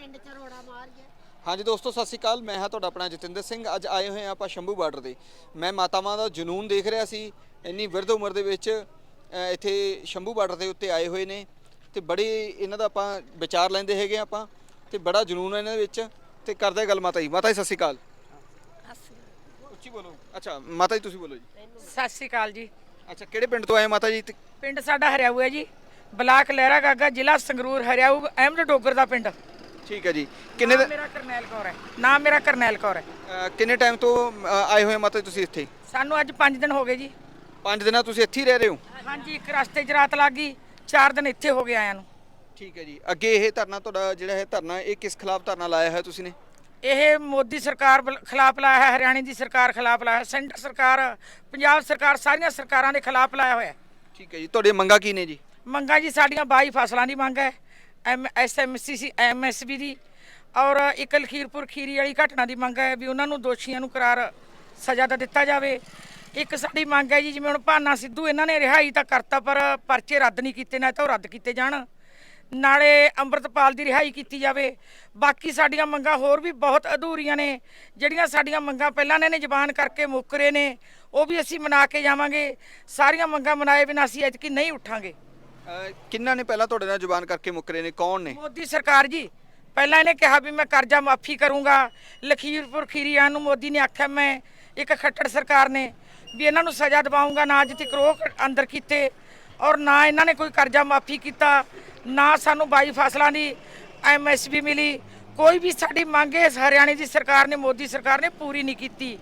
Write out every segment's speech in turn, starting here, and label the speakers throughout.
Speaker 1: ਪਿੰਡ ਚ ਰੋੜਾ ਮਾਰ ਗਿਆ।
Speaker 2: ਹਾਂਜੀ ਦੋਸਤੋ ਸਤਿ ਸ਼੍ਰੀ ਅਕਾਲ। ਮੈਂ ਹਾਂ ਤੁਹਾਡਾ ਆਪਣਾ ਜਤਿੰਦਰ ਸਿੰਘ। ਅੱਜ ਆਏ ਹੋਏ ਹਾਂ ਆਪਾਂ ਸ਼ੰਭੂ ਬਾਰਡਰ ਤੇ। ਮੈਂ ਮਾਤਾਵਾਂ ਦਾ ਜਨੂਨ ਦੇਖ ਰਿਹਾ ਸੀ। ਇੰਨੀ ਵਿਰਧ ਉਮਰ ਦੇ ਵਿੱਚ ਅ, ਇੱਥੇ ਸ਼ੰਭੂ ਬਾਰਡਰ ਦੇ ਉੱਤੇ ਆਏ ਹੋਏ ਨੇ। ਤੇ ਬੜੇ ਇਹਨਾਂ ਦਾ ਆਪਾਂ ਵਿਚਾਰ ਲੈਂਦੇ ਹੈਗੇ ਆਪਾਂ। ਤੇ ਬੜਾ ਜਨੂਨ ਹੈ ਇਹਨਾਂ ਦੇ ਵਿੱਚ। ਤੇ ਕਰਦੇ ਹਾਂ ਗੱਲ ਮਾਤਾ ਜੀ। ਮਾਤਾ ਜੀ ਸਤਿ ਸ਼੍ਰੀ ਅਕਾਲ। ਉੱਚੀ ਬੋਲੋ। ਅੱਛਾ ਮਾਤਾ ਜੀ ਤੁਸੀਂ ਬੋਲੋ ਜੀ।
Speaker 3: ਸਤਿ ਸ਼੍ਰੀ ਅਕਾਲ ਜੀ।
Speaker 2: ਅੱਛਾ ਕਿਹੜੇ ਪਿੰਡ ਤੋਂ ਆਏ ਮਾਤਾ ਜੀ? ਤੇ
Speaker 3: ਪਿੰਡ ਸਾਡਾ ਹਰਿਆਊ ਹੈ ਜੀ। ਬਲਾਕ ਲਹਿਰਾ ਗਾਗਾ ਜ਼ਿਲ੍ਹਾ ਸੰਗਰੂਰ ਹਰਿਆਊ ਅਹਿਮਦ ਡੋਗਰ ਦਾ ਪਿੰਡ।
Speaker 2: ਠੀਕ ਹੈ ਜੀ। ਕਿੰਨੇ
Speaker 3: ਨਾਮ
Speaker 2: ਦੇ-
Speaker 3: ਮੇਰਾ ਕਰਨੈਲ ਕੌਰ ਹੈ। ਨਾਮ ਮੇਰਾ ਕਰਨੈਲ ਕੌਰ ਹੈ।
Speaker 2: ਅ, ਕਿੰਨੇ ਟਾਈਮ ਤੋਂ ਅ, ਆਏ ਹੋਏ ਮਾਤਾ ਜੀ ਤੁਸੀਂ ਇੱਥੇ?
Speaker 3: ਸਾਨੂੰ ਅੱਜ 5 ਦਿਨ ਹੋ ਗਏ ਜੀ।
Speaker 2: ਪੰਜ ਦਿਨਾਂ ਤੁਸੀਂ ਇੱਥੇ ਹੀ ਰਹਿ ਰਹੇ ਹੋ?
Speaker 3: ਹਾਂਜੀ ਇੱਕ ਰਸਤੇ 'ਚ ਰਾਤ ਲੱਗ ਗਈ। 4 ਦਿਨ ਇੱਥੇ ਹੋ ਗਏ ਆਇਆਂ ਨੂੰ।
Speaker 2: ਠੀਕ ਹੈ ਜੀ। ਅੱਗੇ ਇਹ ਧਰਨਾ ਤੁਹਾਡਾ ਜਿਹੜਾ ਹੈ ਧਰਨਾ ਇਹ ਕਿਸ ਖਿਲਾਫ ਧਰਨਾ ਲਾਇਆ ਹੈ ਤੁਸੀਂ ਨੇ?
Speaker 3: ਇਹ ਮੋਦੀ ਸਰਕਾਰ ਬਲ- ਖਿਲਾਫ ਲਾਇਆ ਹੈ ਹਰਿਆਣੇ ਦੀ ਸਰਕਾਰ ਖਿਲਾਫ ਲਾਇਆ ਹੈ ਸੈਂਟਰ ਸਰਕਾਰ ਪੰਜਾਬ ਸਰਕਾਰ ਸਾਰੀਆਂ ਸਰਕਾਰਾਂ ਦੇ ਖਿਲਾਫ ਲਾਇਆ ਹੋਇਆ। ਹੈ
Speaker 2: ਠੀਕ ਹੈ ਜੀ। ਤੁਹਾਡੀਆਂ ਮੰਗਾਂ ਕੀ ਨੇ ਜੀ?
Speaker 3: ਮੰਗਾਂ ਜੀ ਸਾਡੀਆਂ 22 ਫਸਲਾਂ ਦੀ ਮੰਗ ਹੈ। ਐਮ ਐਸਐਮਸੀਸੀ ਐਮਐਸਬੀ ਦੀ। ਔਰ ਇੱਕ ਲਖੀਰਪੁਰ ਖੀਰੀ ਵਾਲੀ ਘਟਨਾ ਦੀ ਮੰਗ ਹੈ ਵੀ ਉਹਨਾਂ ਨੂੰ ਦੋਸ਼ੀਆਂ ਨੂੰ ਕਰਾਰ ਸਜ਼ਾ ਦਾ ਦਿੱਤਾ ਜਾਵੇ। ਇੱਕ ਸਾਡੀ ਮੰਗ ਹੈ ਜੀ, ਜਿਵੇਂ ਹੁਣ ਭਾਨਾ ਸਿੱਧੂ ਇਹਨਾਂ ਨੇ ਰਿਹਾਈ ਤਾਂ ਕਰਤਾ, ਪਰ ਪਰਚੇ ਰੱਦ ਨਹੀਂ ਕੀਤੇ, ਨਾ ਤਾਂ ਉਹ ਰੱਦ ਕੀਤੇ ਜਾਣ। ਨਾਲੇ ਅੰਮ੍ਰਿਤਪਾਲ ਦੀ ਰਿਹਾਈ ਕੀਤੀ ਜਾਵੇ। ਬਾਕੀ ਸਾਡੀਆਂ ਮੰਗਾਂ ਹੋਰ ਵੀ ਬਹੁਤ ਅਧੂਰੀਆਂ ਨੇ। ਜਿਹੜੀਆਂ ਸਾਡੀਆਂ ਮੰਗਾਂ ਪਹਿਲਾਂ ਨੇ ਜ਼ਬਾਨ ਕਰਕੇ ਮੁੱਕਰੇ ਨੇ, ਉਹ ਵੀ ਅਸੀਂ ਮਨਾ ਕੇ ਜਾਵਾਂਗੇ। ਸਾਰੀਆਂ ਮੰਗਾਂ ਮਨਾਏ ਬਿਨਾਂ ਅਸੀਂ ਐਤਕੀ ਨਹੀਂ ਉੱਠਾਂਗੇ।
Speaker 2: ਕਿੰਨਾਂ ਨੇ ਪਹਿਲਾਂ ਤੁਹਾਡੇ ਨਾਲ ਜ਼ੁਬਾਨ ਕਰਕੇ ਮੁੱਕਰੇ ਨੇ? ਕੌਣ ਨੇ?
Speaker 3: ਮੋਦੀ ਸਰਕਾਰ ਜੀ ਪਹਿਲਾਂ ਇਹਨੇ ਕਿਹਾ ਵੀ ਮੈਂ ਕਰਜ਼ਾ ਮਾਫੀ ਕਰੂੰਗਾ। ਲਖੀਰਪੁਰ ਖੀਰੀਆਂ ਨੂੰ ਮੋਦੀ ਨੇ ਆਖਿਆ ਮੈਂ ਇੱਕ ਖੱਟੜ ਸਰਕਾਰ ਨੇ ਵੀ ਇਹਨਾਂ ਨੂੰ ਸਜ਼ਾ ਦਿਵਾਉਂਗਾ ਨਾ ਅੱਜ ਤੱਕ ਰੋਕ ਅੰਦਰ ਕੀਤੇ ਔਰ ਨਾ ਇਹਨਾਂ ਨੇ ਕੋਈ ਕਰਜ਼ਾ ਮਾਫੀ ਕੀਤਾ ਨਾ ਸਾਨੂੰ 22 ਫਸਲਾਂ ਦੀ ਐਮਐਸਪੀ ਮਿਲੀ। ਕੋਈ ਵੀ ਸਾਡੀ ਮੰਗ ਇਸ ਹਰਿਆਣੇ ਦੀ ਸਰਕਾਰ ਨੇ ਮੋਦੀ ਸਰਕਾਰ ਨੇ ਪੂਰੀ ਨਹੀਂ ਕੀਤੀ।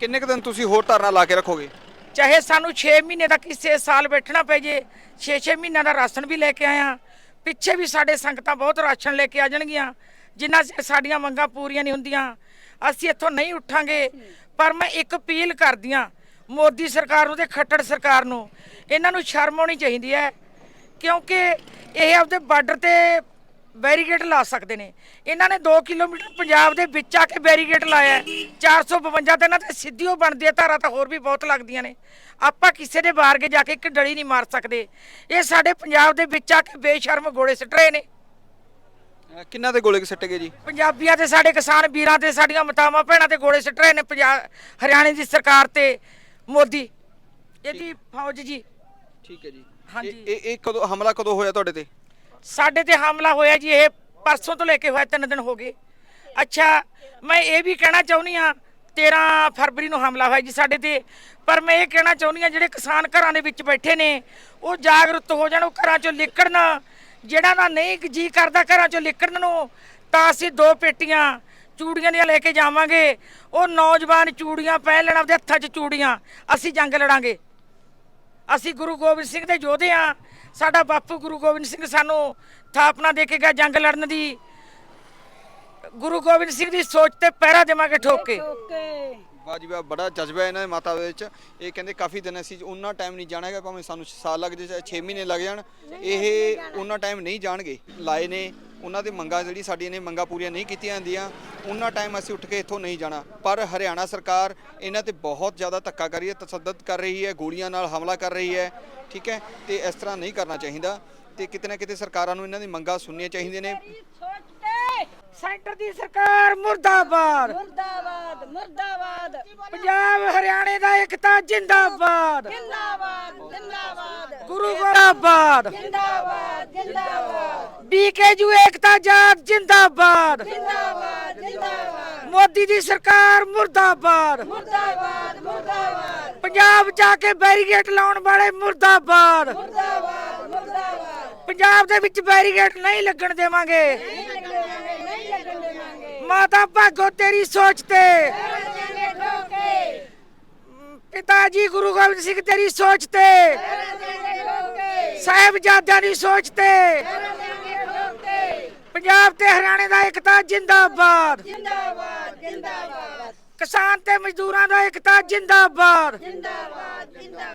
Speaker 2: ਕਿੰਨੇ ਕੁ ਦਿਨ ਤੁਸੀਂ ਹੋਰ ਧਰਨਾ ਲਾ ਕੇ ਰੱਖੋਗੇ?
Speaker 3: ਚਾਹੇ ਸਾਨੂੰ 6 ਮਹੀਨੇ ਦਾ ਕਿਸੇ ਸਾਲ ਬੈਠਣਾ ਪੈ ਜੇ 6-6 ਮਹੀਨਿਆਂ ਦਾ ਰਾਸ਼ਨ ਵੀ ਲੈ ਕੇ ਆਇਆ। ਪਿੱਛੇ ਵੀ ਸਾਡੇ ਸੰਗਤਾਂ ਬਹੁਤ ਰਾਸ਼ਨ ਲੈ ਕੇ ਆ ਜਾਣਗੀਆਂ ਜਿਨ੍ਹਾਂ ਚਿਰ ਸਾਡੀਆਂ ਮੰਗਾਂ ਪੂਰੀਆਂ ਨਹੀਂ ਹੁੰਦੀਆਂ। ਅਸੀਂ ਇੱਥੋਂ ਨਹੀਂ ਉੱਠਾਂਗੇ, ਪਰ ਮੈਂ ਇੱਕ ਅਪੀਲ ਕਰਦੀ ਹਾਂ ਮੋਦੀ ਸਰਕਾਰ ਨੂੰ ਤੇ ਖੱਟੜ ਸਰਕਾਰ ਨੂੰ, ਇਹਨਾਂ ਨੂੰ ਸ਼ਰਮ ਆਉਣੀ ਚਾਹੀਦੀ ਹੈ। ਕਿਉਂਕਿ ਇਹ ਆਪਦੇ ਬਾਰਡਰ ਤੇ ਬੈਰੀਗੇਡ ਲਾ ਸਕਦੇ ਨੇ। ਇਹਨਾਂ ਨੇ 2 ਕਿਲੋਮੀਟਰ ਪੰਜਾਬ ਦੇ ਵਿੱਚ ਆ ਕੇ ਬੈਰੀਗੇਡ ਲਾਇਆ ਹੈ। 452 ਤੇ ਇਹਨਾਂ ਤੇ ਸਿੱਧੀ ਉਹ ਬਣਦੀ ਹੈ ਧਾਰਾ ਤਾਂ ਹੋਰ ਵੀ ਬਹੁਤ ਲੱਗਦੀਆਂ ਨੇ। ਆਪਾਂ ਕਿਸੇ ਦੇ ਬਾਰਗੇ ਜਾ ਕੇ ਇੱਕ ਡੜੀ ਨਹੀਂ ਮਾਰ ਸਕਦੇ। ਇਹ ਸਾਡੇ ਪੰਜਾਬ ਦੇ ਵਿੱਚ ਆ ਕੇ ਬੇਸ਼ਰਮ ਗੋਲੇ ਸਿੱਟ ਰਹੇ ਨੇ।
Speaker 2: ਅਹ ਕਿੰਨਾਂ ਦੇ ਗੋਲੇ ਸਿੱਟੇ ਗਏ ਜੀ?
Speaker 3: ਪੰਜਾਬੀਆਂ ਤੇ ਸਾਡੇ ਕਿਸਾਨ ਵੀਰਾਂ ਤੇ ਸਾਡੀਆਂ ਮਾਤਾਵਾਂ ਭੈਣਾਂ ਤੇ ਗੋਲੇ ਸਿੱਟ ਰਹੇ ਨੇ ਪੰਜਾਬ ਹਰਿਆਣੇ ਦੀ ਸਰਕਾਰ ਤੇ ਮੋਦੀ। ਇਹਦੀ ਫੌਜ ਜੀ।
Speaker 2: ਠੀਕ ਹੈ ਜੀ।
Speaker 3: ਹਾਂਜੀ।
Speaker 2: ਇਹ- ਇਹ ਇਹ ਕਦੋਂ ਹਮਲਾ ਕਦੋਂ ਹੋਇਆ ਤੁਹਾਡੇ ਤੇ?
Speaker 3: ਸਾਡੇ ਤੇ ਹਮਲਾ ਹੋਇਆ ਜੀ, ਇਹ ਪਰਸੋਂ ਤੋਂ ਲੈ ਕੇ ਹੋਇਆ, ਤਿੰਨ ਦਿਨ ਹੋ ਗਏ। ਅੱਛਾ, ਮੈਂ ਇਹ ਵੀ ਕਹਿਣਾ ਚਾਹੁੰਦੀ ਆ 13 ਫਰਵਰੀ ਨੂੰ ਹਮਲਾ ਹੋਇਆ ਜੀ ਸਾਡੇ ਤੇ। ਪਰ ਮੈਂ ਇਹ ਕਹਿਣਾ ਚਾਹੁੰਦੀ ਆ ਜਿਹੜੇ ਕਿਸਾਨ ਘਰਾਂ ਦੇ ਵਿੱਚ ਬੈਠੇ ਨੇ, ਉਹ ਜਾਗਰੂਕ ਹੋ ਜਾਣ, ਉਹ ਘਰਾਂ ਚੋਂ ਨਿਕਲਣ। ਜਿਹੜਾ ਨਾ ਨਹੀਂ ਜੀ ਕਰਦਾ ਘਰਾਂ ਚੋਂ ਨਿਕਲਣ ਨੂੰ, ਤਾਂ ਅਸੀਂ ਦੋ ਪੇਟੀਆਂ ਚੂੜੀਆਂ ਦੀਆਂ ਲੈ ਕੇ ਜਾਵਾਂਗੇ। ਉਹ ਨੌਜਵਾਨ ਚੂੜੀਆਂ ਪਹਿਨ ਲੈਣ, ਆਪਦੇ ਹੱਥਾਂ 'ਚ ਚੂੜੀਆਂ, ਅਸੀਂ ਜੰਗ ਲੜਾਂਗੇ। ਅਸੀਂ ਗੁਰੂ ਗੋਬਿੰਦ ਸਿੰਘ ਦੇ ਯੋਧੇ ਆ ਸਾਡਾ ਬਾਪੂ ਗੁਰੂ ਗੋਬਿੰਦ ਸਿੰਘ ਸਾਨੂੰ ਥਾਪਨਾ ਦੇ ਕੇ ਗਿਆ ਜੰਗ ਲੜਨ ਦੀ। ਗੁਰੂ ਗੋਬਿੰਦ ਸਿੰਘ ਦੀ ਸੋਚ ਤੇ ਪਹਿਰਾ ਦੇਵਾਂਗੇ ਠੋਕ। ਕੇ
Speaker 2: ਵਾਹ ਜੀ ਵਾਹ ਬੜਾ ਜਜ਼ਬਾ ਹੈ ਇਹਨਾਂ ਦੇ ਮਾਤਾ ਦੇ ਵਿੱਚ। ਇਹ ਕਹਿੰਦੇ ਕਾਫੀ ਦਿਨ ਅਸੀਂ ਉਹਨਾਂ ਟਾਈਮ ਨਹੀਂ ਜਾਣਾ ਹੈਗਾ ਭਾਵੇਂ ਸਾਨੂੰ ਸਾਲ ਲੱਗ ਜਾਏ ਚਾਹੇ 6 ਮਹੀਨੇ ਲੱਗ ਜਾਣ। ਇਹ ਉਹਨਾਂ ਟਾਈਮ ਨਹੀਂ ਜਾਣਗੇ। ਲਾਏ ਨੇ ਉਹਨਾਂ ਦੀ ਮੰਗਾਂ ਜਿਹੜੀ ਸਾਡੀਆਂ ਨੇ ਮੰਗਾਂ ਪੂਰੀਆਂ ਨਹੀਂ ਕੀਤੀਆਂ ਜਾਂਦੀਆਂ ਉਹਨਾਂ ਟਾਈਮ ਅਸੀਂ ਉੱਠ ਕੇ ਇੱਥੋਂ ਨਹੀਂ ਜਾਣਾ। ਪਰ ਹਰਿਆਣਾ ਸਰਕਾਰ ਇਹਨਾਂ ਤੇ ਬਹੁਤ ਜ਼ਿਆਦਾ ਧੱਕਾ ਕਰ ਰਹੀ ਹੈ ਤਸੱਦਦ ਕਰ ਰਹੀ ਹੈ ਗੋਲੀਆਂ ਨਾਲ ਹਮਲਾ ਕਰ ਰਹੀ ਹੈ ਠੀਕ ਹੈ? ਤੇ ਇਸ ਤਰ੍ਹਾਂ ਨਹੀਂ ਕਰਨਾ ਚਾਹੀਦਾ। ਤੇ ਕਿਤੇ ਨਾ ਕਿਤੇ ਸਰਕਾਰਾਂ ਨੂੰ ਇਹਨਾਂ ਦੀ ਮੰਗਾਂ ਸੁਣਨੀਆਂ ਚਾਹੀਦੀਆਂ ਨੇ।
Speaker 3: ਸੈਂਟਰ ਦੀ ਸਰਕਾਰ ਮੁਰਦਾਬਾਦ।
Speaker 1: ਮੁਰਦਾਬਾਦ ਮੁਰਦਾਬਾਦ।
Speaker 3: ਪੰਜਾਬ ਹਰਿਆਣੇ ਦਾ ਇਕਤਾ ਜਿੰਦਾਬਾਦ।
Speaker 1: ਜਿੰਦਾਬਾਦ ਜਿੰਦਾਬਾਦ।
Speaker 3: ਗੁਰੂ ਗੋਬਿੰਦਾਬਾਦ
Speaker 1: ਜਿੰਦਾਬਾਦ ਜਿੰਦਾਬਾਦ।
Speaker 3: ਬੀਕੇਯੂ ਏਕਤਾ ਜਾਤ ਜਿੰਦਾਬਾਦ।
Speaker 1: ਜਿੰਦਾਬਾਦ ਜਿੰਦਾਬਾਦ।
Speaker 3: ਮੋਦੀ ਦੀ ਸਰਕਾਰ ਮੁਰਦਾਬਾਦ।
Speaker 1: ਮੁਰਦਾਬਾਦ ਮੁਰਦਾਬਾਦ।
Speaker 3: ਪੰਜਾਬ ਜਾ ਕੇ ਬੈਰੀਗੇਟ ਲਾਉਣ ਵਾਲੇ ਮੁਰਦਾਬਾਦ।
Speaker 1: ਮੁਰਦਾਬਾਦ ਮੁਰਦਾਬਾਦ।
Speaker 3: ਪੰਜਾਬ ਦੇ ਵਿੱਚ ਬੈਰੀਗੇਟ ਨਹੀਂ ਲੱਗਣ ਦੇਵਾਂਗੇ।
Speaker 1: ਨਹੀਂ ਲੱਗਣ ਦੇਵਾਂਗੇ ਨਹੀਂ ਲੱਗਣ ਦੇਵਾਂਗੇ।
Speaker 3: ਮਾਤਾ ਭਾਗੋ ਤੇਰੀ ਸੋਚ ਤੇ। ਪਿਤਾ ਜੀ ਗੁਰੂ ਗੋਬਿੰਦ ਸਿੰਘ ਤੇਰੀ ਸੋਚ ਤੇ। ਸਾਹਿਬਜ਼ਾਦਿਆਂ ਦੀ ਸੋਚ ਤੇ। ਪੰਜਾਬ ਤੇ ਹਰਿਆਣੇ ਦਾ ਇਕਤਾ ਜਿੰਦਾਬਾਦ।
Speaker 1: ਜਿੰਦਾਬਾਦ ਜਿੰਦਾਬਾਦ।
Speaker 3: ਕਿਸਾਨ ਤੇ ਮਜ਼ਦੂਰਾਂ ਦਾ ਇਕਤਾ ਜਿੰਦਾਬਾਦ।
Speaker 1: ਜਿੰਦਾਬਾਦ ਜਿੰਦਾਬਾਦ।